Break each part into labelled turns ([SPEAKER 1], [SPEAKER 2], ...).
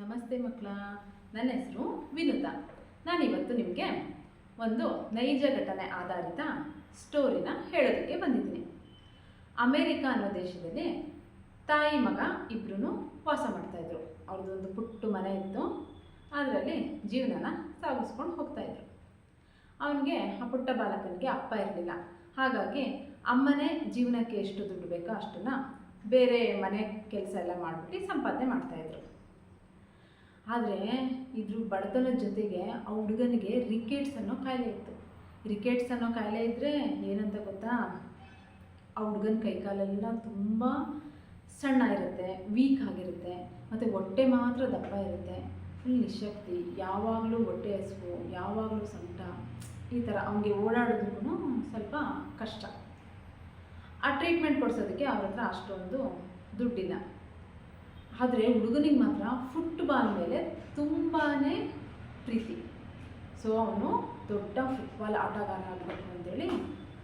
[SPEAKER 1] ನಮಸ್ತೆ ಮಕ್ಕಳ, ನನ್ನ ಹೆಸರು ವಿನುತಾ. ನಾನಿವತ್ತು ನಿಮಗೆ ಒಂದು ನೈಜ ಘಟನೆ ಆಧಾರಿತ ಸ್ಟೋರಿನ ಹೇಳೋದಕ್ಕೆ ಬಂದಿದ್ದೀನಿ. ಅಮೇರಿಕಾ ಅನ್ನೋ ದೇಶದಲ್ಲಿ ತಾಯಿ ಮಗ ಇಬ್ಬರೂ ವಾಸ ಮಾಡ್ತಾಯಿದ್ರು ಅವ್ರದ್ದೊಂದು ಪುಟ್ಟು ಮನೆ ಇತ್ತು. ಅದರಲ್ಲಿ ಜೀವನನ ಸಾಗಿಸ್ಕೊಂಡು ಹೋಗ್ತಾಯಿದ್ರು ಅವನಿಗೆ ಆ ಪುಟ್ಟ ಬಾಲಕನಿಗೆ ಅಪ್ಪ ಇರಲಿಲ್ಲ. ಹಾಗಾಗಿ ಅಮ್ಮನೇ ಜೀವನಕ್ಕೆ ಎಷ್ಟು ದುಡ್ಡು ಬೇಕೋ ಅಷ್ಟನ್ನು ಬೇರೆ ಮನೆ ಕೆಲಸ ಎಲ್ಲ ಮಾಡಿಬಿಟ್ಟು ಸಂಪಾದನೆ ಮಾಡ್ತಾಯಿದ್ರು ಆದರೆ ಇದ್ರ ಬಡತನದ ಜೊತೆಗೆ ಆ ಹುಡುಗನಿಗೆ ರಿಕೆಟ್ಸ್ ಅನ್ನೋ ಕಾಯಿಲೆ ಇತ್ತು. ರಿಕೆಟ್ಸ್ ಅನ್ನೋ ಕಾಯಿಲೆ ಇದ್ದರೆ ಏನಂತ ಗೊತ್ತಾ? ಆ ಹುಡುಗನ ಕೈಕಾಲೆಲ್ಲ ತುಂಬ ಸಣ್ಣ ಇರುತ್ತೆ ವೀಕ್ ಆಗಿರುತ್ತೆ, ಮತ್ತು ಹೊಟ್ಟೆ ಮಾತ್ರ ದಪ್ಪ ಇರುತ್ತೆ. ಫುಲ್ ನಿಶಕ್ತಿ ಯಾವಾಗಲೂ ಹೊಟ್ಟೆ ಹಸಿವು, ಯಾವಾಗಲೂ ಸಂಕಟ ಈ ಥರ ಅವನಿಗೆ ಓಡಾಡೋದಕ್ಕೂ ಸ್ವಲ್ಪ ಕಷ್ಟ. ಆ ಟ್ರೀಟ್ಮೆಂಟ್ ಕೊಡಿಸೋದಕ್ಕೆ ಅವ್ರ ಹತ್ರ ಅಷ್ಟೊಂದು ದುಡ್ಡಿಲ್ಲ. ಆದರೆ ಹುಡುಗನಿಗೆ ಮಾತ್ರ ಫುಟ್ಬಾಲ್ ಮೇಲೆ ತುಂಬಾ ಪ್ರೀತಿ. ಸೊ ಅವನು ದೊಡ್ಡ ಫುಟ್ಬಾಲ್ ಆಟಗಾರ ಆಗಬೇಕು ಅಂತೇಳಿ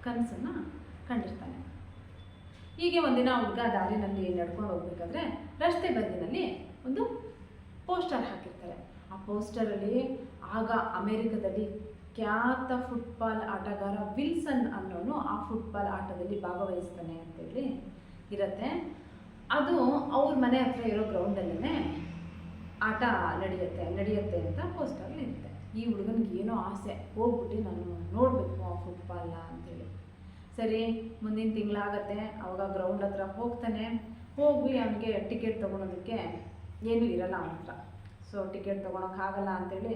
[SPEAKER 1] ಕನಸನ್ನು ಕಂಡಿರ್ತಾನೆ. ಹೀಗೆ ಒಂದಿನ ಹುಡುಗ ದಾರಿನಲ್ಲಿ ನಡ್ಕೊಂಡು ಹೋಗ್ಬೇಕಾದ್ರೆ ರಸ್ತೆ ಬದಿನಲ್ಲಿ ಒಂದು ಪೋಸ್ಟರ್ ಹಾಕಿರ್ತಾರೆ. ಆ ಪೋಸ್ಟರಲ್ಲಿ ಆಗ ಅಮೇರಿಕದಲ್ಲಿ ಖ್ಯಾತ ಫುಟ್ಬಾಲ್ ಆಟಗಾರ ವಿಲ್ಸನ್ ಅನ್ನೋನು ಆ ಫುಟ್ಬಾಲ್ ಆಟದಲ್ಲಿ ಭಾಗವಹಿಸ್ತಾನೆ ಅಂತೇಳಿ ಇರುತ್ತೆ. ಅದು ಅವ್ರ ಮನೆ ಹತ್ರ ಇರೋ ಗ್ರೌಂಡಲ್ಲೇ ಆಟ ನಡೆಯುತ್ತೆ ನಡೆಯುತ್ತೆ ಅಂತ ಪೋಸ್ಟಲ್ಲಿ ಇರುತ್ತೆ. ಈ ಹುಡುಗನಿಗೆ ಏನೋ ಆಸೆ. ಹೋಗ್ಬಿಟ್ಟು ನಾನು ನೋಡಬೇಕು ಆ ಫುಟ್ಬಾಲ್ನ ಅಂತೇಳಿ. ಸರಿ, ಮುಂದಿನ ತಿಂಗಳಾಗತ್ತೆ. ಅವಾಗ ಗ್ರೌಂಡ್ ಹತ್ರ ಹೋಗ್ತಾನೆ. ಹೋಗಿ ಅವನಿಗೆ ಟಿಕೆಟ್ ತೊಗೊಳೋದಕ್ಕೆ ಏನೂ ಇರಲ್ಲ ಅವನ ಹತ್ರ. ಸೊ ಟಿಕೆಟ್ ತೊಗೊಳಕ್ಕಾಗಲ್ಲ ಅಂತೇಳಿ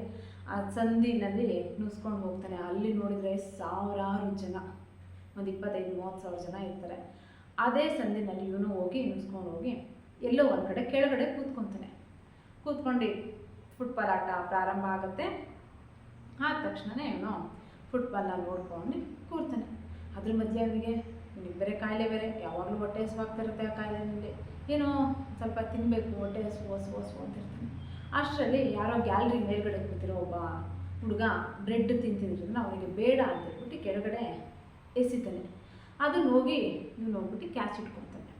[SPEAKER 1] ಆ ಸಂದಿನಲ್ಲಿ ನುಸ್ಕೊಂಡು ಹೋಗ್ತಾನೆ. ಅಲ್ಲಿ ನೋಡಿದರೆ ಸಾವಿರಾರು ಜನ, ಒಂದು ಇಪ್ಪತ್ತೈದು, ಮೂವತ್ತು ಸಾವಿರ ಜನ ಇರ್ತಾರೆ. ಅದೇ ಸಂದಿನಲ್ಲಿ ಇವನು ಹೋಗಿ ನುಸ್ಕೊಂಡು ಹೋಗಿ ಎಲ್ಲೋ ಒಂದು ಕಡೆ ಕೆಳಗಡೆ ಕೂತ್ಕೊತಾನೆ. ಕೂತ್ಕೊಂಡು ಫುಟ್ಬಾಲ್ ಆಟ ಪ್ರಾರಂಭ ಆಗುತ್ತೆ. ಆದ ತಕ್ಷಣವೇ ಇವನು ಫುಟ್ಬಾಲ್ನ ನೋಡ್ಕೊಂಡು ಕೂರ್ತಾನೆ. ಅದ್ರ ಮಧ್ಯೆ ಅವನಿಗೆ ಬೇರೆ ಕಾಯಿಲೆ ಬೇರೆ. ಯಾವಾಗಲೂ ಹೊಟ್ಟೆ ಹಸುವಾಗ್ತಿರುತ್ತೆ ಆ ಕಾಯಿಲೆನಲ್ಲಿ. ಏನೋ ಸ್ವಲ್ಪ ತಿನ್ನಬೇಕು ಹೊಟ್ಟೆ ಹಸು ಹಸು ಹಸು ಅಂತ ಇರ್ತಾನೆ. ಅಷ್ಟರಲ್ಲಿ ಯಾರೋ ಗ್ಯಾಲ್ರಿ ಮೇಲ್ಗಡೆ ಕೂತಿರೋ ಒಬ್ಬ ಹುಡುಗ ಬ್ರೆಡ್ ತಿಂತಿದ್ರಿಂದ ಅವನಿಗೆ ಬೇಡ ಅಂತ ಹೇಳ್ಬಿಟ್ಟು ಕೆಳಗಡೆ ಎಸಿತಾನೆ. ಅದನ್ನ ಹೋಗಿ ನೀವು ಹೋಗ್ಬಿಟ್ಟು ಕ್ಯಾಚ್ ಇಟ್ಕೊತಾನೆ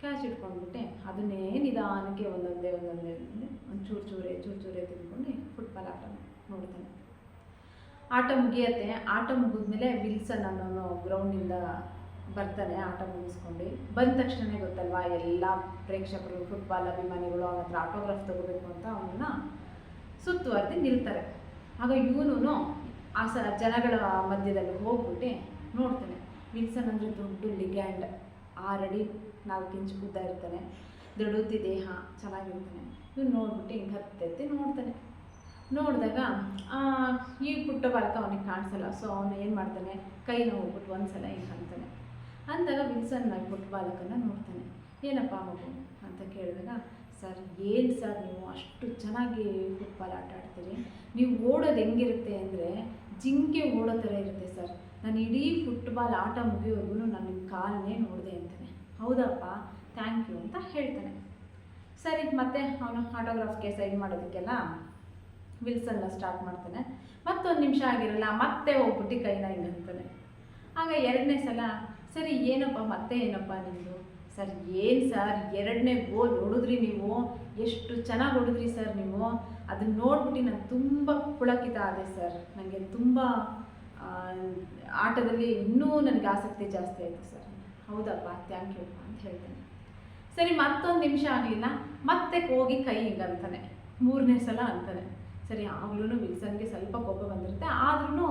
[SPEAKER 1] ಕ್ಯಾಚ್ ಇಟ್ಕೊಂಡ್ಬಿಟ್ಟೆ, ಅದನ್ನೇ ನಿಧಾನಕ್ಕೆ ಒಂದೊಂದೇ ಒಂದೊಂದೇ ಒಂದೊಂದೇ ಒಂದು ಚೂರು, ಚೂರೆ ಚೂರು ಚೂರೇ ತಿಂದ್ಕೊಂಡು ಫುಟ್ಬಾಲ್ ಆಟ ನೋಡ್ತಾನೆ. ಆಟ ಮುಗಿಯತ್ತೆ, ಆಟ ಮುಗಿದ್ಮೇಲೆ ವಿಲ್ಸನ್ ಅನ್ನೋನು ಗ್ರೌಂಡಿಂದ ಬರ್ತಾನೆ ಆಟ ಮುಗಿಸ್ಕೊಂಡು. ಬಂದ ತಕ್ಷಣ ಗೊತ್ತಲ್ವಾ, ಎಲ್ಲ ಪ್ರೇಕ್ಷಕರು ಫುಟ್ಬಾಲ್ ಅಭಿಮಾನಿಗಳು ಅವನ ಹತ್ರ ಆಟೋಗ್ರಾಫ್ ತಗೋಬೇಕು ಅಂತ ಅವನ್ನ ಸುತ್ತುವರೆದು ನಿಲ್ತಾರೆ. ಆಗ ಇವನು ಆ ಸ ಜನಗಳ ಮಧ್ಯದಲ್ಲಿ ಹೋಗ್ಬಿಟ್ಟು, ನೋಡ್ತಾನೆ. ವಿಲ್ಸನ್ ಅಂದರೆ ದೊಡ್ಡ ಲಿಗ್ಯಾಂಡ್. ಆರಡಿ ನಾಲ್ಕು ಇಂಚು ಉದ್ದ ಇರ್ತಾನೆ. ದೊಡ್ಡತಿ ದೇಹ ಚೆನ್ನಾಗಿರ್ತಾನೆ. ಇವ್ನು ನೋಡ್ಬಿಟ್ಟು ಹಿಂಗೆ ಹತ್ತೆತ್ತಿ ನೋಡ್ತಾನೆ. ನೋಡಿದಾಗ ಈ ಪುಟ್ಟ ಬಾಲಕ ಅವನಿಗೆ ಕಾಣಿಸಲ್ಲ. ಸೊ ಅವನು ಏನು ಮಾಡ್ತಾನೆ? ಕೈ ಹೋಗ್ಬಿಟ್ಟು ಒಂದು ಸಲ ಹಿಂಗೆ ಅಂತಾನೆ ಅಂದಾಗ ವಿಲ್ಸನ್ ಪುಟ್ಟ ಬಾಲಕನ ನೋಡ್ತಾನೆ. ಏನಪ್ಪ ಮಗು ಅಂತ ಕೇಳಿದಾಗ, ಸರ್, ಏನು ಸರ್ ನೀವು? ಅಷ್ಟು ಚೆನ್ನಾಗಿ ಫುಟ್ಬಾಲ್ ಆಟ ಆಡ್ತೀರಿ. ನೀವು ಓಡೋದು ಹೆಂಗಿರುತ್ತೆ ಅಂದರೆ, ಜಿಂಕೆ ಓಡೋ ಥರ ಇರುತ್ತೆ ಸರ್. ನಾನು ಇಡೀ ಫುಟ್ಬಾಲ್ ಆಟ ಮುಗಿಯೋವರೆಗೂ ನಾನು ನಿಮ್ಮ ಕಾಲನ್ನೇ ನೋಡಿದೆ ಅಂತಾನೆ. ಹೌದಪ್ಪ ಥ್ಯಾಂಕ್ ಯು ಅಂತ ಹೇಳ್ತಾನೆ. ಸರಿ, ಮತ್ತೆ ಅವನು ಆಟೋಗ್ರಾಫ್ಗೆ ಸೈನ್ ಮಾಡೋದಕ್ಕೆಲ್ಲ ವಿಲ್ಸನ್ನ ಸ್ಟಾರ್ಟ್ ಮಾಡ್ತಾನೆ. ಮತ್ತೊಂದು ನಿಮಿಷ ಆಗಿರಲ್ಲ, ಮತ್ತೆ ಹೋಗ್ಬಿಟ್ಟು ಕೈನ ಹಿಂಗಂತಾನೆ ಆಗ ಎರಡನೇ ಸಲ, ಸರಿ, ಏನಪ್ಪ, ಮತ್ತೆ ಏನಪ್ಪ ನಿಮ್ಮದು ಸರ್, ಏನು ಸರ್, ಎರಡನೇ ಗೋಲ್ ಹೊಡಿದ್ರಿ ನೀವು? ಎಷ್ಟು ಚೆನ್ನಾಗಿ ಹೊಡಿದ್ರಿ ಸರ್ ನೀವು? ಅದನ್ನ ನೋಡ್ಬಿಟ್ಟು ನಾನು ತುಂಬ ಪುಳಕಿತ ಆದೆ ಸರ್. ನನಗೆ ತುಂಬ ಆಟದಲ್ಲಿ ಇನ್ನೂ ನನಗೆ ಆಸಕ್ತಿ ಜಾಸ್ತಿ ಆಯಿತು ಸರ್. ಹೌದಪ್ಪ ಥ್ಯಾಂಕ್ ಯು ಅಂತ ಹೇಳ್ತೇನೆ. ಸರಿ, ಮತ್ತೊಂದು ನಿಮಿಷ ಆಗಲಿಲ್ಲ. ಮತ್ತೆ ಹೋಗಿ ಕೈ ಹಿಂಗೆ ಅಂತಾನೆ. ಮೂರನೇ ಸಲ ಅಂತಾನೆ. ಸರಿ ಆಗ್ಲೂ ವಿಲ್ಸನ್ಗೆ ಸ್ವಲ್ಪ ಕೋಪ ಬಂದಿರುತ್ತೆ. ಆದ್ರೂ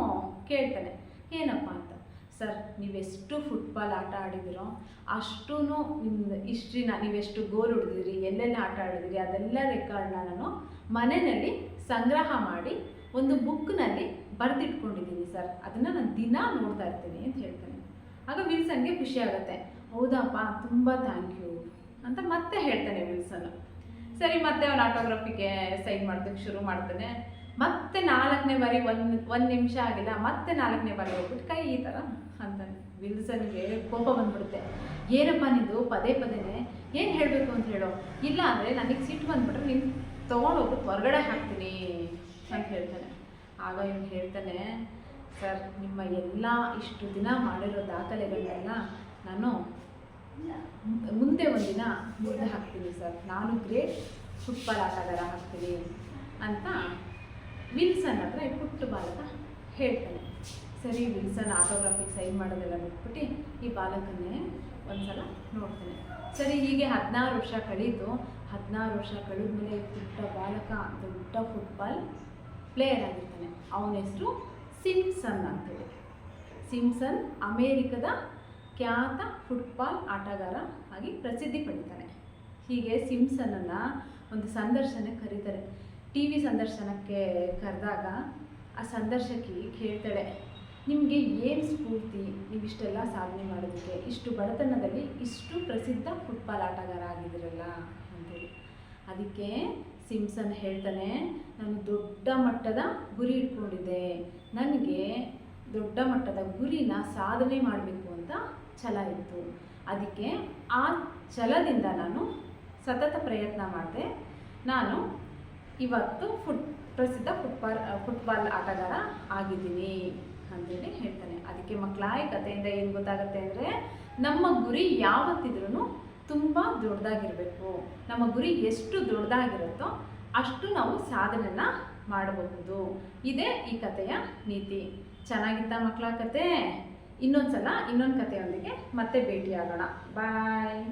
[SPEAKER 1] ಕೇಳ್ತಾನೆ. ಏನಪ್ಪ ಅಂತ? ಸರ್, ನೀವೆಷ್ಟು ಫುಟ್ಬಾಲ್ ಆಟ ಆಡಿದಿರೋ ಅಷ್ಟೂ ನಿಮ್ಮ ಹಿಸ್ಟ್ರಿನ ನೀವೆಷ್ಟು ಗೋಲ್ ಹೊಡೆದಿರಿ ಎಲ್ಲೆಲ್ಲ ಆಟ ಆಡಿದಿರಿ ಅದೆಲ್ಲ ರೆಕಾರ್ಡ್ನ ನಾನು ಮನೆಯಲ್ಲಿ ಸಂಗ್ರಹ ಮಾಡಿ ಒಂದು ಬುಕ್ನಲ್ಲಿ ಬರೆದಿಟ್ಕೊಂಡಿದ್ದೀನಿ ಸರ್. ಅದನ್ನು ನಾನು ದಿನ ನೋಡ್ತಾ ಇರ್ತೀನಿ ಅಂತ ಹೇಳ್ತಾನೆ. ಆಗ ವಿಲ್ಸನ್ಗೆ ಖುಷಿ ಆಗುತ್ತೆ. ಹೌದಪ್ಪ, ತುಂಬ ಥ್ಯಾಂಕ್ ಯು ಅಂತ ಮತ್ತೆ ಹೇಳ್ತಾನೆ ವಿಲ್ಸನ್. ಸರಿ, ಮತ್ತೆ ಅವನು ಆಟೋಗ್ರಫಿಗೆ ಸೈನ್ ಮಾಡೋದಕ್ಕೆ ಶುರು ಮಾಡ್ತಾನೆ. ಮತ್ತೆ ನಾಲ್ಕನೇ ಬಾರಿ ಒಂದು ಒಂದು ನಿಮಿಷ ಆಗಿಲ್ಲ, ಮತ್ತೆ ನಾಲ್ಕನೇ ಬಾರಿ ಹೋಗ್ಬಿಟ್ಟು ಕೈ ಈ ಥರ ಅಂತಾನೆ ವಿಲ್ಸನ್ಗೆ ಕೋಪ ಬಂದ್ಬಿಡುತ್ತೆ. ಏನಪ್ಪ ನಿಂದು? ಪದೇ ಪದೇನೆ ಏನು ಹೇಳಬೇಕು ಅಂತ ಹೇಳೋ? ಇಲ್ಲ ಅಂದರೆ ನನಗೆ ಸಿಟ್ಟು ಬಂದ್ಬಿಟ್ರೆ ನೀನು ತೊಗೊಂಡು ಹೋಗ್ಬಿಟ್ಟು ಹೊರಗಡೆ ಹಾಕ್ತೀನಿ ಅಂತ ಹೇಳ್ತಾನೆ. ಆಗ ಇವ್ನು ಹೇಳ್ತಾನೆ, ಸರ್, ನಿಮ್ಮ ಎಲ್ಲ ಇಷ್ಟು ದಿನ ಮಾಡಿರೋ ದಾಖಲೆಗಳನ್ನೆಲ್ಲ ನಾನು ಮುಂದೆ ಒಂದಿನ ಮುಂದೆ ಹಾಕ್ತೀನಿ ಸರ್. ನಾನು ಗ್ರೇಟ್ ಫುಟ್ಬಾಲ್ ಆಟಗಾರ ಹಾಕ್ತೀನಿ ಅಂತ ವಿಲ್ಸನ್ ಹತ್ರ ಪುಟ್ಟ ಬಾಲಕ ಹೇಳ್ತಾನೆ. ಸರಿ, ವಿಲ್ಸನ್ ಆಟೋಗ್ರಾಫಿಗೆ ಸೈನ್ ಮಾಡೋದೆಲ್ಲ ಬಿಟ್ಬಿಟ್ಟು ಈ ಬಾಲಕನ್ನೇ ಒಂದ್ಸಲ ನೋಡ್ತೇನೆ. ಸರಿ, ಹೀಗೆ ಹದಿನಾರು ವರ್ಷ ಕಳೀತು. ಹದಿನಾರು ವರ್ಷ ಕಳೆದ್ಮೇಲೆ ದೊಡ್ಡ ಬಾಲಕ ದೊಡ್ಡ ಫುಟ್ಬಾಲ್ ಪ್ಲೇಯರ್ ಆಗಿರ್ತಾನೆ. ಅವನ ಹೆಸರು ಸಿಮ್ಸನ್ ಅಂತೇಳಿ ಸಿಮ್ಸನ್ ಅಮೇರಿಕದ ಖ್ಯಾತ ಫುಟ್ಬಾಲ್ ಆಟಗಾರ ಆಗಿ ಪ್ರಸಿದ್ಧಿ ಪಡಿತಾನೆ. ಹೀಗೆ ಸಿಮ್ಸನನ್ನು ಒಂದು ಸಂದರ್ಶನಕ್ಕೆ ಕರೀತಾರೆ. ಟಿ ವಿ ಸಂದರ್ಶನಕ್ಕೆ ಕರೆದಾಗ ಆ ಸಂದರ್ಶಕಿ ಕೇಳ್ತಾಳೆ ನಿಮಗೆ ಏನು ಸ್ಫೂರ್ತಿ? ನೀವು ಇಷ್ಟೆಲ್ಲ ಸಾಧನೆ ಮಾಡೋದಕ್ಕೆ ಇಷ್ಟು ಬಡತನದಲ್ಲಿ ಇಷ್ಟು ಪ್ರಸಿದ್ಧ ಫುಟ್ಬಾಲ್ ಆಟಗಾರ ಆಗಿದ್ದೀರಲ್ಲ ಅಂತೇಳಿ. ಅದಕ್ಕೆ ಸಿಮ್ಸನ್ ಹೇಳ್ತಾನೆ, ನಾನು ದೊಡ್ಡ ಮಟ್ಟದ ಗುರಿ ಇಟ್ಕೊಂಡಿದ್ದೆ. ನನಗೆ ದೊಡ್ಡ ಮಟ್ಟದ ಗುರಿನ ಸಾಧನೆ ಮಾಡಬೇಕು ಅಂತ ಛಲ ಇತ್ತು. ಅದಕ್ಕೆ ಆ ಛಲದಿಂದ ನಾನು ಸತತ ಪ್ರಯತ್ನ ಮಾಡಿದೆ. ನಾನು ಇವತ್ತು ಫುಟ್, ಪ್ರಸಿದ್ಧ ಫುಟ್ಬಾಲ್ ಫುಟ್ಬಾಲ್ ಆಟಗಾರ ಆಗಿದ್ದೀನಿ. ಅಂತೇಳಿ ಹೇಳ್ತಾನೆ. ಅದಕ್ಕೆ ಮಕ್ಕಳಾಯ ಕಥೆಯಿಂದ ಏನು ಗೊತ್ತಾಗುತ್ತೆ ಅಂದರೆ, ನಮ್ಮ ಗುರಿ ಯಾವತ್ತಿದ್ರೂ ತುಂಬ ದೊಡ್ಡದಾಗಿರಬೇಕು. ನಮ್ಮ ಗುರಿ ಎಷ್ಟು ದೊಡ್ಡದಾಗಿರುತ್ತೋ ಅಷ್ಟು ನಾವು ಸಾಧನೆನ ಮಾಡಬಹುದು. ಇದೇ ಈ ಕಥೆಯ ನೀತಿ. ಚೆನ್ನಾಗಿತ್ತ ಮಕ್ಕಳ ಕತೆ ಇನ್ನೊಂದು ಸಲ ಇನ್ನೊಂದು ಕಥೆಯೊಂದಿಗೆ ಮತ್ತೆ ಭೇಟಿಯಾಗೋಣ. ಬಾಯ್